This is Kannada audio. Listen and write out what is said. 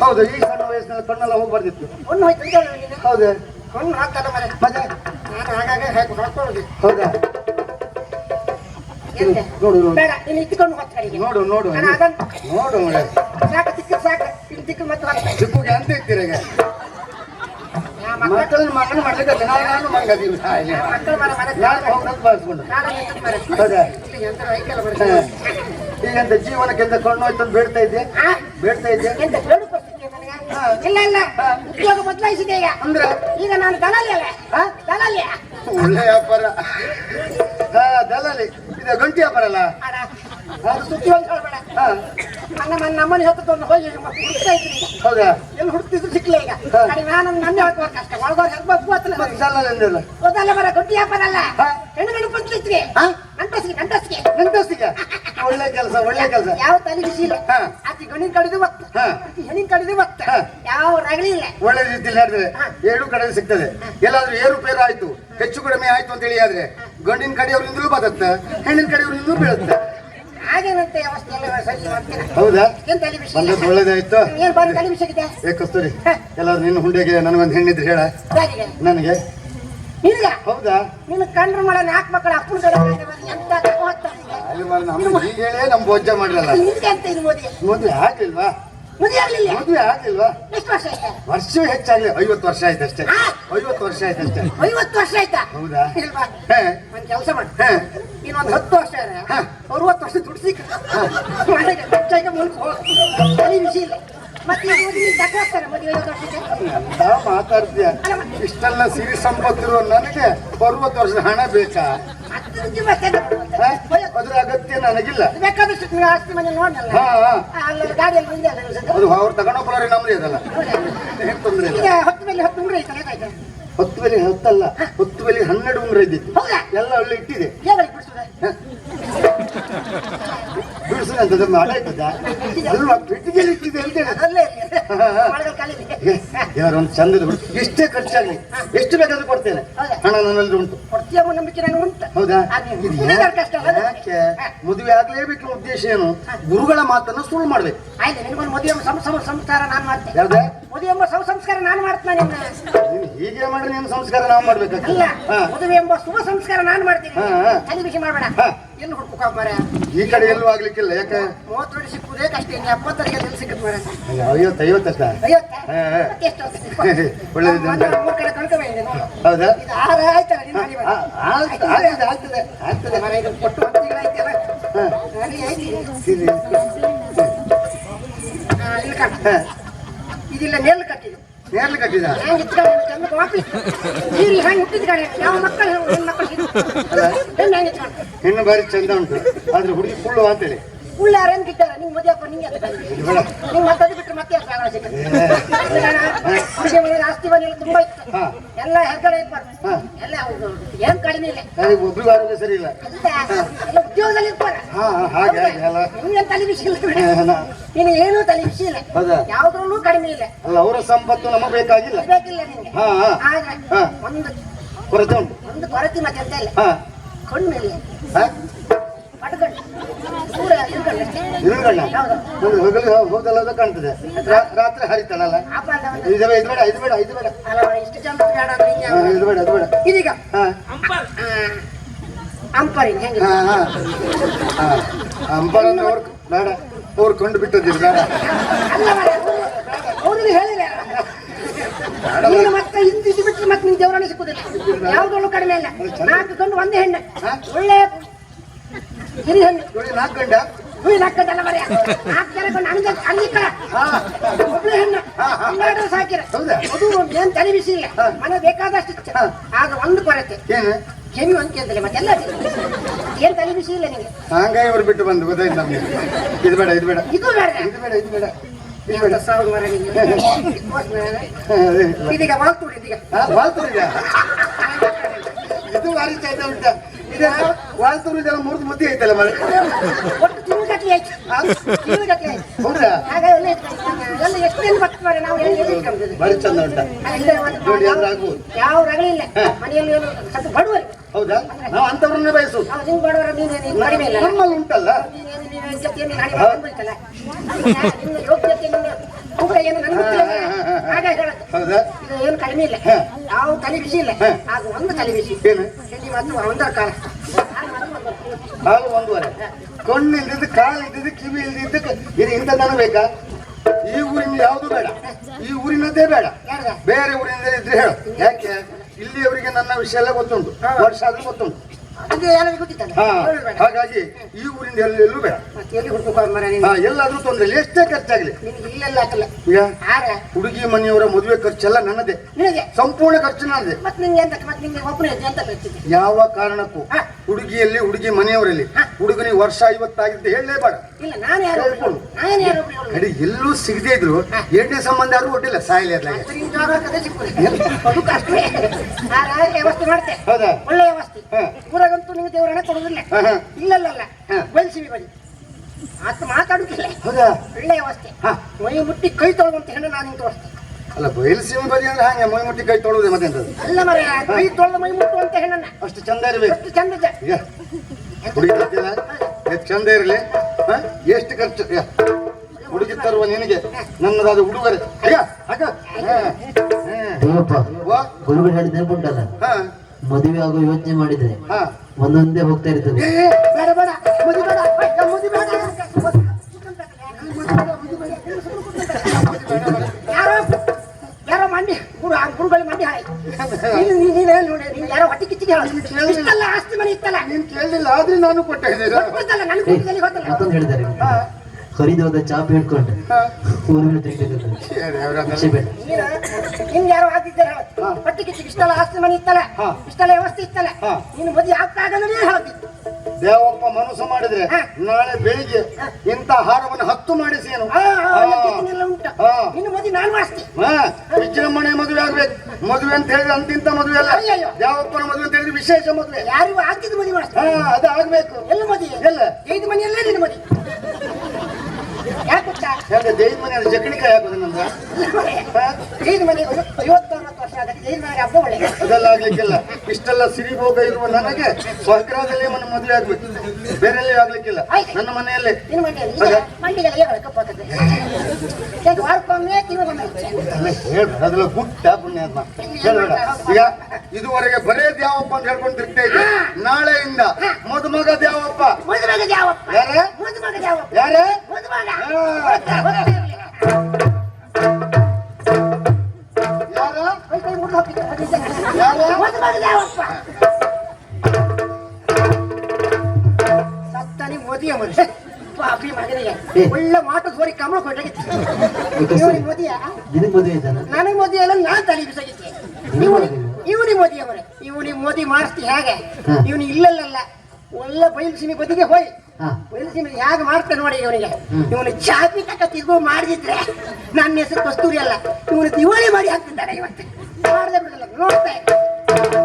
ಹೌದು ಈ ಸಣ್ಣ ವಯಸ್ಸಿನಲ್ಲಿ ಕಣ್ಣೆಲ್ಲ ಹೋಗ್ಬಾರ್ದಿತ್ತು. ಹೌದು. ಕಣ್ಣು ಹಾಕ್ತಲ್ಲ ಮನೆ. ಮತ್ತೆ? ನಾನು ಆಗಾಗ ಹಾಕಿ ಹಾಕೊಳ್ಳೋದು ಹೌದಾ? ನೋಡು ನೋಡು. ಬೇಡ ಇಟ್ಕೊಂಡು ನೋಡು ನೋಡು. ನೋಡು ಮಳೆ ಸಾಕು ತಿಕ್ಕ ಸಾಕು. ಇಲ್ಲಿ ತಿಕ್ಕ ಮತ್ತೆ ಹೋಗ್ತಾ ಅಂತ ಇರ್ತೀರ ಈಗ? ಮಕ್ಕಳನ್ನ ಮಗನ ಮಾಡ್ಲಿಕ್ಕೆ ನಾನು ನಾನು ಮರ ನಾನು ಹೋಗ್ಬೇಕು ಬಾರಿಸ್ಕೊಂಡು ಹೌದಾ? ಈಗಂತ ಕಣ್ಣು ಅಂತ ಬೇಡ್ತಾ ಇದ್ದೆ? ಬೇಡ್ತಾ ಇದ್ದೆ ಎಂತ ಕೇಳು ನನಗೆ? ಇಲ್ಲ ಇಲ್ಲ. ಉದ್ಯೋಗ ಬದಲಾಯಿಸಿದೆ ಈಗ ಅಂದ್ರೆ? ಈಗ ನಾನು ದಲಾಲಿ ಅಲ್ಲ? ದಲಾಲಿ. ಒಳ್ಳೆ ವ್ಯಾಪಾರ. ಹಾ ದಲ್ಲಾಳಿ ಇದು ಗಂಟಿ ವ್ಯಾಪಾರ ಅಲ್ಲ? ಅಡ. ಅದು ಸುದ್ದಿ ಒಂದು ಹೇಳ್ಬೇಡ. ಹಾ. ನನ್ನ ನನ್ನ ನಮ್ಮನೆ ಹೊತ್ತು ಒಂದು ಹೋಗಿ ಹುಡುಕ್ತಾ ಹೌದಾ? ಎಲ್ಲಿ ಹುಡುಕ್ತಿದ್ರು ಸಿಕ್ಲಿಲ್ಲ ಈಗ. ಹಾ. ಕಡಿಮೆ ನಾನು ನನ್ನ ಹೇಳ್ಕೋ ಕಷ್ಟ. ಒಳಗೋರ್ ಹೆರ್ಬೇಕು ಗೊತ್ತಿಲ್ಲ ಮತ್ತೆ ದಲ್ಲಾಳಿ ಅಂದಿಲ್ಲ ಗೊತ್ತಲ್ಲ ಬರ ಗಟ್ಟಿ ವ್ಯಾಪಾರ ಅಲ್ಲ. ಹಾ. ಹೆಣ್ಣು ಗಂಡ ಪಂಚಾಯ್ತಿಗೆ ಹಾ? ನಂಟಸ್ಗೆ ನಂಟಸ್ಗೆ ನಂತಸ್ತಿಗೆ ಒಳ್ಳೆ ಕೆಲಸ ಒಳ್ಳೆ ಕೆಲಸ. ಯಾವ ತಲೆ ಇಲ್ಲ ಹಾ. ಆತಿ ಗಣಿನ ಕಡಿದು. ಆತಿ ಹೆಣ್ಣಿನ ಕಡಿದು ಬತ್ತ ಹಾ. ಯಾವ ರಗಳಿ ಇಲ್ಲ. ಒಳ್ಳೆ ರೀತಿಯಲ್ಲಿ ಹೇಳಿದ್ರೆ ಎರಡು ಕಡೆ ಸಿಗ್ತದೆ. ಎಲ್ಲಾದ್ರೂ ಏರುಪೇರು ಆಯ್ತು. ಹೆಚ್ಚು ಕಡಿಮೆ ಆಯ್ತು ಅಂತ ಹೇಳಿ ಆದ್ರೆ ಗಂಡಿನ ಕಡೆಯವ್ರಿಂದಲೂ ಬದತ್ತ ಹೆಣ್ಣಿನ ಕಡೆಯವ್ರಿಂದಲೂ ಬೀಳುತ್ತೆ? ಹಾಗೇನಂತೆ ಹೌದಾ? ಬಂದದ್ದು ಒಳ್ಳೇದಾಯ್ತು. ಏನ್ ತಲೆ ಬಿಸಿ ಆಗಿದೆ ಏ ಕಸ್ತೂರಿ ಎಲ್ಲಾದ್ರೂ ನಿನ್ನ ಹುಂಡೆಗೆ ನನಗೊಂದು ಹೆಣ್ಣಿದ್ರೆ ಹೇಳ. ನನಗೆ. ನಿನಗ ಹೌದಾ? ನಿನ್ನ ಕಂಡ್ರ ಮಳೆ ನಾಲ್ಕು ಮಕ್ಕಳು ಅಪ್ಪನ ಕಡೆ ಎಂತ ಅಲ್ಲಿ ಮರ ನಮ್ಮ ಈಗ ಹೇಳೇ ನಮ್ಮ ಬೊಜ್ಜ ಮಾಡಿರಲ್ಲ. ನಿಂಗೆ ಅಂತ ಇದು ಮೋದಿ ಮದುವೆ ಆಗ್ಲಿಲ್ವಾ? ಮದುವೆ ಆಗ್ಲಿಲ್ಲ. ಮದುವೆ ಆಗ್ಲಿಲ್ವಾ? ಎಷ್ಟು ವರ್ಷ ಆಯ್ತಾ? ವರ್ಷ ಹೆಚ್ಚಾಗ್ಲಿ ಐವತ್ತು ವರ್ಷ ಆಯ್ತು ಅಷ್ಟೇ. ಐವತ್ತು ವರ್ಷ ಆಯ್ತು ಅಷ್ಟೇ. ಐವತ್ತು ವರ್ಷ ಆಯ್ತಾ? ಹೌದಾ? ಇಲ್ವಾ? ಒಂದು ಒಂದ್ ಕೆಲಸ ಮಾಡಿ. ಹೇ. ಇನ್ನೊಂದು ಹತ್ತು ವರ್ಷ. ಅರವತ್ತು ವರ್ಷ ದುಡ್ಡು ಸಿಕ್ಕ ಮನೆಗೆ ಮುಲ್ಕ್. ಹೋಗ್ ತಲೆ ಇಲ್ಲ. ಮಾತಾಡ್ತೀಯ. ಇಷ್ಟೆಲ್ಲ ಸಿರಿ ಸಂಪತ್ತಿರುವ ನನಗೆ ಬರುವ ವರ್ಷದ ಹಣ ಬೇಕಾ? ಅದ್ರ ಅಗತ್ಯ ನನಗಿಲ್ಲ. ಅದು ಅವ್ರು ತಗೊಂಡೋಗ್ರಿ ನಮ್ದೇ ಅದಲ್ಲ. ಹೌದಾ? ಏನ್ ತೊಂದ್ರೆ ಇಲ್ಲ. ಹತ್ತು ಬೆಲೆ ಹತ್ತಲ್ಲ ಹತ್ತು ಬೆಲೆ ಹನ್ನೆರಡು ಉಂಗ್ರ ಇದ್ದಿತ್ತು. ಎಲ್ಲ ಅಲ್ಲಿ ಇಟ್ಟಿದೆ ಹೇಳಿ ಬಿಡಿಸ್ತದೆ ಮಾಡ ಇದ್ದದ ಅಲ್ವಾ ಇಟ್ಟಿದೆ ಅಂತ. ಯಾರು ಒಂದು ಚಂದದ ಇಷ್ಟೇ ಖರ್ಚಾಗಲಿ. ಎಷ್ಟು ಬೇಕಾದ್ರೂ ಕೊಡ್ತೇನೆ? ಹಣ ನನ್ನಲ್ಲಿ ಉಂಟು. ಹೌದಾ? ಇದು. ಯಾಕೆ? ಮದುವೆ ಆಗ್ಲೇಬೇಕು ಉದ್ದೇಶ ಏನು? ಗುರುಗಳ ಮಾತನ್ನ ಸುಳ್ಳು ಮಾಡ್ಬೇಕು. ಆಯ್ತು ನಿನಗೊಂದು ಮದುವೆ ಎಂಬ ಸಂ- ಸಂ- ಸಂಸ್ಕಾರ ನಾನು ಮಾಡ್ತೇನೆ ಯಾವ್ದೇ? ಮದುವೆ ಎಂಬ ಸಂ- ಸಂಸ್ಕಾರ ನಾನು ಮಾಡ್ತೇನೆ ನಿನ್ನ. ನೀನು ಹೀಗೆ ಮಾಡ್ರಿ ನೀನು ಸಂಸ್ಕಾರ ನಾವು ಮಾಡ್ಬೇಕಾಗ್ತದೆ ಅಲ್ಲ ಹಾ. ಮದುವೆ ಎಂಬ ಶುಭ ಸಂಸ್ಕಾರ ನಾನು ಮಾಡ್ತೀನಿ. ಹಾ, ಹಾ. ತಲೆ ಬಿಸಿ ಮಾಡಬೇಡ. ಹಾ. ಎಲ್ಲಿ ಹುಡ್ಕೋ ಮರ ಈ ಕಡೆ ಎಲ್ಲೂ ಆಗ್ಲಿಕ್ಕಿಲ್ಲ ಯಾಕೆ? ಮೂವತ್ತು ವರ್ಷ ಸಿಕ್ಕುದೇ ಕಷ್ಟ ಇನ್ನು ಎಪ್ಪತ್ತರಿಗೆ ಎಲ್ಲಿ ಸಿಕ್ಕತ್ ಮರ ಐವತ್ತು ಐವತ್ತಷ್ಟ ಐವತ್ತ? ಹಾ, ಹಾ. ಮತ್ತೆ ಎಷ್ಟು ವರ್ಷ? ಒಳ್ಳೆದಿದೆ. ಮೊನ್ನೆ ಮೂರ್ ಕಡೆ ಕಳ್ಕೊಂಡ್ಬಂದಿದೆ ನೋಡು. ಹೌದಾ? ಇದು ಆರ ಆಯ್ತಲ್ಲ ನಿನ್ನ ಮನೆ ಆ, ಆಗ್ತದೆ ಆಗ್ತದೆ ಆಗ್ತದೆ ಆಗ್ತದೆ ಮರ ಇದು ಕೊಟ್ಟು ಒಂದು ತಿಂಗಳಾಯ್ತಲ್ಲ ಹಾ. ಆಯ್ತು. ಸರಿ. ಇಲ್ಲಿ. ಇದಿಲ್ಲ ನೇಲ್ ಕಟ್ಟಿದ್ದು. ನೇರ್ಲಿ ಕಟ್ಟಿದ? ಹೆಂಗ್ ಇಟ್ಕೊಂಡು ಚಂದ ವಾಪಸ್ ನೀರು ಹೆಂಗ್ ಹುಟ್ಟಿದ ಕಡೆ ಯಾವ ಮಕ್ಕಳು ಹೆಣ್ಣು ಮಕ್ಕಳು ಹೆಣ್ಣು ಹೆಂಗ್ ಇಟ್ಕೊಂಡು ಹೆಣ್ಣು ಬಾರಿ ಚಂದ ಉಂಟು. ಆದ್ರೆ ಹುಡುಗಿ ಕುಳ್ಳು ಅಂತೇಳಿ. ಉಳ್ಳ ಯಾರು ಹೆಂಗ್ ಇಟ್ಟಾರ? ನಿಂಗೆ ಮದುವೆ ಅಪ್ಪ ನಿಂಗೆ ಅಂತ ಇದು ಬೇಡ. ನಿಂಗೆ ಮತ್ತೆ ಅದು ಬಿಟ್ಟು ಮತ್ತೆ ಹುಡುಗಿ ಮನೆಗೆ ಆಸ್ತಿ ಮನೆಯಲ್ಲಿ ತುಂಬಾ ಇತ್ತು. ಎಲ್ಲ ಹೆಗ್ಗಡೆ ಇರ್ಬಾರ್ದು. ಎಲ್ಲ ಏನ್ ಕಡಿಮೆ ಇಲ್ಲ. ಒಬ್ರಿಗೂ ಆರೋಗ್ಯ ಸರಿ ಇಲ್ಲ. ಎಲ್ಲ ಹಾ ಹಾ, ಹಾಗೆ ಹಾಗೆ ಅಲ್ಲ. ನಿಂಗೇನ್ ತಲೆ ಬಿಸಿ ಇಲ್ಲ ಬಿಡು. ಹಾ, ನಾ- ನೀನು ಏನೂ ತಲೆ ಬಿಸಿ ಇಲ್ಲ. ಹೌದಾ? ಯಾವ್ದ್ರಲ್ಲೂ ಕಡಿಮೆ ಇಲ್ಲ. ಅಲ್ಲ ಅವರ ಸಂಪತ್ತು ನಮಗೆ ಬೇಕಾಗಿಲ್ಲ. ಬೇಕಿಲ್ಲ ನಿಂಗೆ ಹಾ ಹಾ. ಆದ್ರೆ ಹಾ. ಒಂದು ಕೊರತೆ ಉಂಟು. ಒಂದು ಕೊರತೆ ಮತ್ತೆ ಅಂತ ಇಲ್ಲ. ಹಾ. ಇರ್ಕಂಡು. ಇರುಗಣ್ಣ ಹೌದು. ಒಂದು ಹಗಲು ಕಾಣ್ತದೆ. ರಾ- ರಾತ್ರಿ ಹರಿತಾಳಲ್ಲ ಆಪ ಅಂತ ಒಂದು ಇದು ಬೇಡ ಇದು ಬೇಡ ಇದು ಬೇಡ ಇದು ಬೇಡ. ಅಲ್ಲ ಇಷ್ಟು ಚಂದ ಬೇಡ ಅಂದ್ರೆ ಹಿಂಗೆ ಹಾ, ಇದು ಬೇಡ ಇದು ಬೇಡ. ಇದೀಗ. ಹಾ. ಅಂಪರಿಂಗ್ ಹೆಂಗೆ? ಹಾ ಹಾ. ಹಾ ಅಂಬಾರನ್ನ ಅವ್ರು ಬೇಡ. ಅವ್ರು ಕಂಡು ಬಿಟ್ಟದಿರು ಬೇಡ. ಅವ್ರಿಗೆ ಹೇಳಿಲ್ಲ. ನೀನು ಮತ್ತೆ ಇದು ಬಿಟ್ಟರೆ ಮತ್ತೆ ನಿನ್ ದೇವರಾಣಿ ಸಿಕ್ಕುದಿಲ್ಲ. ಯಾವುದೊಳು ಕಡಿಮೆ ಇಲ್ಲ ನಾಲ್ಕು ಗಂಡು ಒಂದೇ ಹೆಣ್ಣು. ಒಳ್ಳೆ ಹಿರಿ ಹೆಣ್ಣು. ನಾಲ್ಕು ಗಂಡ. ಹುಯಿ ಮರ್ಯ ನಾಲ್ಕು ಜನ ಅಂಗ ಅಂಗಿಕ. ಹಾ. ಒಬ್ಳು ಹೆಣ್ಣು. ಹನ್ನೆರಡು ಸಾಕಿರ? ಅದು ಏನ್ ತಲೆ ಬಿಸಿ ಇಲ್ಲ ಮನೆ ಬೇಕಾದಷ್ಟು. ಆಗ ಒಂದು ಕೊರತೆ. ಏನು ಕೆಮ್ಮು ಕೇಳ್ತಾರೆ ಅಂತಲೇ ಮತ್ತೆ ಎಲ್ಲ ಏನ್ ತಲೆ ಬಿಸಿ ಇಲ್ಲ ನಿಮಗೆ. ಹಂಗಾಗಿ ಅವ್ರು ಬಿಟ್ಟು ಬಂದು ಗೊತ್ತಾಯ್ತು ನಮ್ಗೆ? ಇದು ಬೇಡ ಇದು ಬೇಡ. ಇದು ಬೇಡ. ಇದು ಬೇಡ ಇದು ಬೇಡ. ಇದೀಗ ವಾಲ್ತೂಡಿ ಇದೀಗ? ಇದು ಭಾರಿ ಉಂಟ. ಇದೆ ವಾಲ್ತೂರು ಇದೆಲ್ಲ ಮುರಿದು ಮುದ್ದೆ ಐತಲ್ಲ ಮನೆ ಒಟ್ಟು ತಿಂಗಳು ಗಟ್ಲೆ ಆಯ್ತು. ತಿಂಗಳು ಗಟ್ಲೆ ಆಯ್ತು. ಹೌದಾ? ಆಗ ಎಲ್ಲ ಎಷ್ಟು ದಿನ ಬರ್ತಾರೆ ನಾವು ಭಾರಿ ಚಂದ ಉಂಟ. ಯಾವ- ರಗಳಿಲ್ಲ ಮನೆಯಲ್ಲಿ ಬಡವರು. ಹೌದಾ? ನಾವು ಅಂತವ್ರನ್ನೇ ಬಯಸು. ಬಡವರ ನೀನು ನೀನು ಕಡಿಮೆ ಇಲ್ಲ ನಮ್ಮಲ್ಲಿ ಉಂಟಲ್ಲ. ನೀನೇನು ಬಂದ್ಬಿಡ್ತಲ್ಲ ಯೋಗ್ಯತೆ ನಿನ್ನ ಏನು ನನಗೆ ಗೊತ್ತಿಲ್ಲ ಹಾಗೆ ಹೇಳೋದು. ಹೌದಾ? ಇದು ಏನು ಕಡಿಮೆ ಇಲ್ಲ. ಯಾವ ತಲೆ ಬಿಸಿ ಇಲ್ಲ. ಅದು ಒಂದು ತಲೆ ಬಿಸಿ ಏನು ಇಲ್ಲಿ ಒಂದರ ಕಾಲ. ಹಾಲು ಒಂದೂವರೆ. ಕಣ್ಣು ಇಲ್ದಿದ್ದು ಕಾಲು ಇಲ್ದಿದ್ದು ಕಿವಿ ಇಲ್ದಿದ್ದು ಇದು ಇಂಥದ್ದನ್ನು ಬೇಕಾ? ಈ ಊರಿನ ಯಾವುದು ಬೇಡ. ಈ ಊರಿನದ್ದೇ ಬೇಡ. ಬೇರೆ ಊರಿನಿಂದ ಇದ್ರೆ ಹೇಳು. ಯಾಕೆ? ಇಲ್ಲಿಯವರಿಗೆ ನನ್ನ ವಿಷಯ ಎಲ್ಲ ಗೊತ್ತುಂಟು. ವರ್ಷ ಆದ್ರೂ ಗೊತ್ತುಂಟು. ಗೊತ್ತಿತ್ತಲ್ಲ? ಹಾ ಹಾಗಾಗಿ ಈ ಊರಿಂದ ಎಲ್ಲೆಲ್ಲೂ ಬೇಡ. ಮತ್ತೆ ಎಲ್ಲಿ ಹುಡುಕ ಮರ ನೀನು? ಹಾ ಎಲ್ಲಾದ್ರೂ ತೊಂದ್ರೆ ಇಲ್ಲ ಎಷ್ಟೇ ಖರ್ಚಾಗ್ಲಿ. ನಿನಗೆ ಇಲ್ಲೆಲ್ಲ ಹಾಕಲ್ಲ. ಈಗ ಆಗ ಹುಡುಗಿ ಮನೆಯವರ ಮದುವೆ ಖರ್ಚೆಲ್ಲ ನನ್ನದೇ. ನಿನಗೆ? ಸಂಪೂರ್ಣ ಖರ್ಚು ನನ್ನದೇ. ಮತ್ತೆ ನಿಂಗೆ ಎಂತ ಮತ್ತೆ ನಿಂಗೆ ಒಬ್ಬನೇ ಅಂತ ಬರ್ತಿದ್ದೆ ಯಾವ ಕಾರಣಕ್ಕೂ ಹುಡುಗಿಯಲ್ಲಿ ಹುಡುಗಿ ಮನೆಯವರಲ್ಲಿ. ಹುಡುಗನಿಗೆ ವರ್ಷ ಐವತ್ತಾಗಿದ್ದು ಹೇಳಲೇಬೇಡ. ಇಲ್ಲ ನಾನು ಯಾರು ಹೇಳ್ಕೊಳ್ಳು. ನಾನು ಯಾರು ಒಬ್ರು ಎಲ್ಲೂ ಸಿಗದೇ ಇದ್ರು ಎಣ್ಣೆ ಸಂಬಂಧ ಯಾರು ಒಡ್ಡಿಲ್ಲ ಸಾಯಿಲೆ ಅದ್ರಾಗ. ಅದು ಕಷ್ಟ ಆಗ ವ್ಯವಸ್ಥೆ ಮಾಡ್ತೆ. ಹೌದಾ? ಒಳ್ಳೆ ವ್ಯವಸ್ಥೆ. ಊರಾಗಂತೂ ನಿಮ್ಗೆ ದೇವರ ಹಣ ಕೊಡುದಿಲ್ಲ ಇಲ್ಲ ಇಲ್ಲ ಇಲ್ಲಲ್ಲ ಹಾ. ಬಯಸಿವಿ ಬನ್ನಿ. ಆತ ಮಾತಾಡುತ್ತಿಲ್ಲ ಹೌದಾ? ಒಳ್ಳೆ ವ್ಯವಸ್ಥೆ. ಹಾ. ಮೈ ಮುಟ್ಟಿ ಕೈ ತೊಳೆದಂತ ಹೆಣ್ಣು ನಾನು ನಿಂತು ತೋರಿಸ್ತೆ ಅಲ್ಲ ಬಯಲುಸೀಮೆ ಬದಿ ಅಂದ್ರೆ ಹಾಗೆ ಮೈ ಮುಟ್ಟಿ ಕೈ ತೊಳುವುದೇ ಮತ್ತೆ? ಅಲ್ಲ ಮರ ಕೈ ತೊಳೆದ ಮೈ ಮುಟ್ಟುವಂತ ಹೆಣ್ಣನ್ನ. ಅಷ್ಟು ಚಂದ ಇರಬೇಕು. ಎಷ್ಟು ಚಂದ ಇದೆ. ಈಗ ಹುಡುಗಿ ತರ್ತೀರ? ಎಷ್ಟು ಚಂದ ಇರಲಿ? ಎಷ್ಟು ಖರ್ಚು? ಯಾ. ಹುಡುಗಿ ತರುವ ನಿನಗೆ. ನನ್ನದಾದ ಉಡುಗೊರೆ. ಅಯ್ಯ ಅಕ್ಕ. ಗುರುಗಳು ಹೇಳಿದ ನೆನಪುಂಟಲ್ಲ ಹಾ. ಮದುವೆ ಆಗೋ ಯೋಚನೆ ಮಾಡಿದ್ರೆ ಹಾ. ಒಂದೊಂದೇ ಹೋಗ್ತಾ ಇರ್ತದೆ. ಆಸ್ತಿ ಮನೆ ಇತ್ತಲ್ಲ. ನೀನ್ ಕೇಳಲಿಲ್ಲ ಆದ್ರೆ ನಾನು ಕೊಟ್ಟ ಇದ್ದೀರಾ ನನಗೆ ಗೊತ್ತಿಲ್ಲ ಗೊತ್ತಲ್ಲ. ಮತ್ತೊಂದು ಹೇಳಿದ್ದಾರೆ ಹಾ. ಹರಿದೋದ ಚಾಪ್ ಹಿಡ್ಕೊಂಡು ಊರಿನ ನೀನು ನಿನ್ಗೆ ಹಾಕಿದ್ದಾರೆ ಹೇಳು ಹೊಟ್ಟೆ ಆಸ್ತಿ ಮನೆ ಇತ್ತಲ್ಲ? ಹಾ. ಇಷ್ಟಲ್ಲ ವ್ಯವಸ್ಥೆ ಇತ್ತಲ್ಲ? ಹಾ. ನೀನು ಮದುವೆ ಆಗ್ತಾಗಲೇ ಹೇಳ್ತಿತ್ತು ದೇವಪ್ಪ ಮನಸ್ಸು ಮಾಡಿದ್ರೆ ಹಾ. ನಾಳೆ ಬೆಳಿಗ್ಗೆ ಇಂಥ ಹಾರವನ್ನು ಹತ್ತು ಮಾಡಿಸಿ ಏನು? ನಿನ್ನ ಮದುವೆ ನಾನು ಮಾಡಿಸ್ತೀನಿ ಹಾ. ವಿಜೃಂಭಣೆ ಮದುವೆ ಆಗ್ಬೇಕು. ಮದುವೆ ಅಂತ ಹೇಳಿದ್ರೆ ಅಂತಿಂತ ಮದುವೆ ಅಲ್ಲ. ದೇವಪ್ಪನ ಮದುವೆ ಅಂತ ಹೇಳಿದ್ರೆ ವಿಶೇಷ ಮದುವೆ. ಯಾರಿಗೂ ಹಾಕಿದ್ದು ಮದುವೆ ಮಾಡಿಸ್ತೀನಿ ಹಾ ಅದು ಆಗ್ಬೇಕು. ಎಲ್ಲ ಮದುವೆ? ಎಲ್ಲ. ಐದು ಮನೆಯಲ್ಲೇ ನಿನ್ನ ಮದುವೆ? ಯಾಕೆ ಗೊತ್ತಾ ಯಾಕೆ ದೇವಿ ಮನೆ ಜಕಣಿಕಾಯಿ ಹಾಕೋದು ನಮ್ಗ? ಜೈನ್ ಐವತ್ತೊಂಬತ್ತು ವರ್ಷ ಮನೆಗೆ ಹಬ್ಬ ಒಳ್ಳೆ ಅದೆಲ್ಲ ಆಗ್ಲಿಕ್ಕಿಲ್ಲ. ಇಷ್ಟೆಲ್ಲ ಸಿರಿಭೋಗ ಇರುವ ನನಗೆ ಸ್ವಗ್ರಹದಲ್ಲಿ ಮನೆ ಮದುವೆ ಆಗ್ಬೇಕು. ಬೇರೆ ಎಲ್ಲಿ ಆಗ್ಲಿಕ್ಕಿಲ್ಲ ನನ್ನ ಮನೆಯಲ್ಲೇ. ನಿನ್ನ ಮನೆಯಲ್ಲಿ? ಮಂಡಿಗೆಲ್ಲ ವಾರಕ್ಕೊಮ್ಮೆ ಹೇಳ್ಬೇಡ. ಅದೆಲ್ಲ ಗುಟ್ಟ ಹೇಳ್ಬೇಡ. ಈಗ ಇದುವರೆಗೆ ಬರೇ ದ್ಯಾವಪ್ಪ ಅಂತ ಹೇಳ್ಕೊಂಡು ತಿರ್ತಾ ಇದ್ದೆ. ನಾಳೆಯಿಂದ ಮದುಮಗ ದ್ಯಾವಪ್ಪ. ಯಾವಪ್ಪ ಯಾರ? ಯಾವಪ್ಪ ಯಾರ? ಮದುಮಗ. ಸತ್ತನಿ ಮದುವೆ ಮನೆ ಪಾಪಿ ಒಳ್ಳೆ ಮಾಟ ಸೋರಿ ಕಮಲ ಕೊಟ್ಟಾಗಿತ್ತು ಮದುವೆ ನಿನಗೆ ಮೋದಿ ಅಲ್ಲ ನಾನು ತಲೆ ಬಿಸಾಗಿದ್ದೆ ಇವನಿಗೆ ಇವನಿಗೆ ಮೋದಿ ಅವರೇ ಇವನಿಗೆ ಮೋದಿ ಮಾಡಿಸ್ತಿ ಹೇಗೆ. ಇವನಿಗೆ ಇಲ್ಲಲ್ಲ ಒಳ್ಳೆ ಬಯಲು ಸೀಮೆ ಬದಿಗೆ ಹೋಯ್ ಹೇಗೆ ಮಾಡ್ತಾನೆ ನೋಡಿ ಇವನಿಗೆ. ಇವನು ಚಾಪಿ ತಕ್ಕ ತಿರ್ಗೋ ಮಾಡಿದ್ರೆ ನನ್ನ ಹೆಸರು ಕಸ್ತೂರಿ ಅಲ್ಲ. ಇವನು ದಿವಾಳಿ ಮಾಡಿ ಹಾಕ್ತಿದ್ದಾನೆ ಇವತ್ತು. ಮಾಡದೆ ಬಿಡಲ್ಲ ನೋಡ್ತಾ.